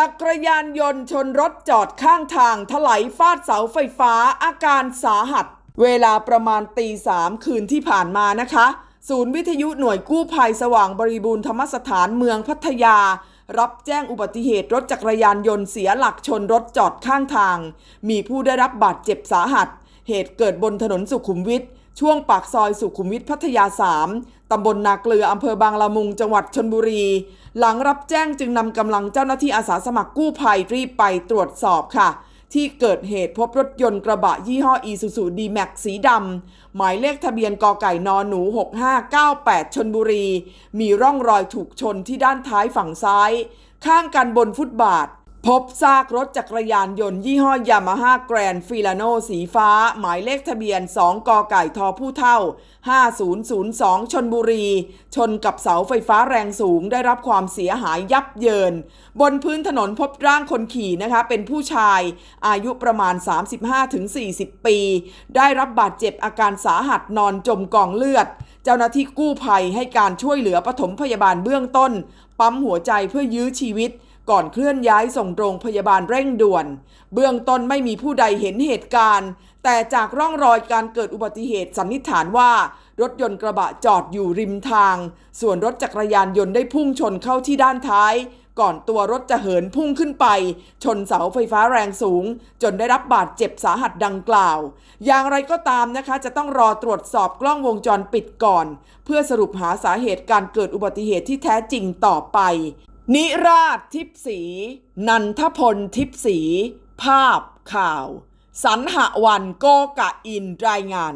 จักรยานยนต์ชนรถจอดข้างทางถลายฟาดเสาไฟฟ้าอาการสาหัส เวลาประมาณตีสามคืนที่ผ่านมานะคะ ศูนย์วิทยุหน่วยกู้ภัยสว่างบริบูรณ์ธรรมสถานเมืองพัทยา รับแจ้งอุบัติเหตุรถจักรยานยนต์เสียหลักชนรถจอดข้างทาง มีผู้ได้รับบาดเจ็บสาหัส เหตุเกิดบนถนนสุขุมวิทช่วงปากซอยสุขุมวิทพัทยา 3 ตำบลนาเกลืออำเภอบางละมุงจังหวัดชนบุรี หลังรับแจ้งจึงนำกำลังเจ้าหน้าที่อาสาสมัครกู้ภัยรีบไปตรวจสอบค่ะ ที่เกิดเหตุพบรถยนต์กระบะยี่ห้อ e s u z u d m a x สีดำหมายเลขทะเบียนกไก่นอนหนู 6598 ชนบุรี มีร่องรอยถูกชนที่ด้านท้ายฝั่งซ้าย ข้างกันบนฟุตบาท พบซากรถจักรยานยนต์ยี่ห้อยามาฮ่าแกรนฟิลาโนสีฟ้า หมายเลขทะเบียน 2 กไก่ทอผู้เท่า 5002 ชนบุรี ชนกับเสาไฟฟ้าแรงสูงได้รับความเสียหายยับเยิน บนพื้นถนนพบร่างคนขี่นะคะ เป็นผู้ชายอายุประมาณ 35-40 ปี ได้รับบาดเจ็บอาการสาหัสนอนจมกองเลือด เจ้าหน้าที่กู้ภัยให้การช่วยเหลือปฐมพยาบาลเบื้องต้น ปั๊มหัวใจเพื่อยื้อชีวิต ก่อนเคลื่อนย้ายส่งโรงพยาบาลเร่งด่วน เบื้องต้นไม่มีผู้ใดเห็นเหตุการณ์ แต่จากร่องรอยการเกิดอุบัติเหตุสันนิษฐานว่า รถยนต์กระบะจอดอยู่ริมทาง ส่วนรถจักรยานยนต์ได้พุ่งชนเข้าที่ด้านท้าย ก่อนตัวรถจะเหินพุ่งขึ้นไป ชนเสาไฟฟ้าแรงสูง จนได้รับบาดเจ็บสาหัสดังกล่าว อย่างไรก็ตามนะคะจะต้องรอตรวจสอบกล้องวงจรปิดก่อน เพื่อสรุปหาสาเหตุการเกิดอุบัติเหตุที่แท้จริงต่อไป นิราชทิพสี นันทพลทิพสี ภาพข่าว สันหวันโกกะอินรายงาน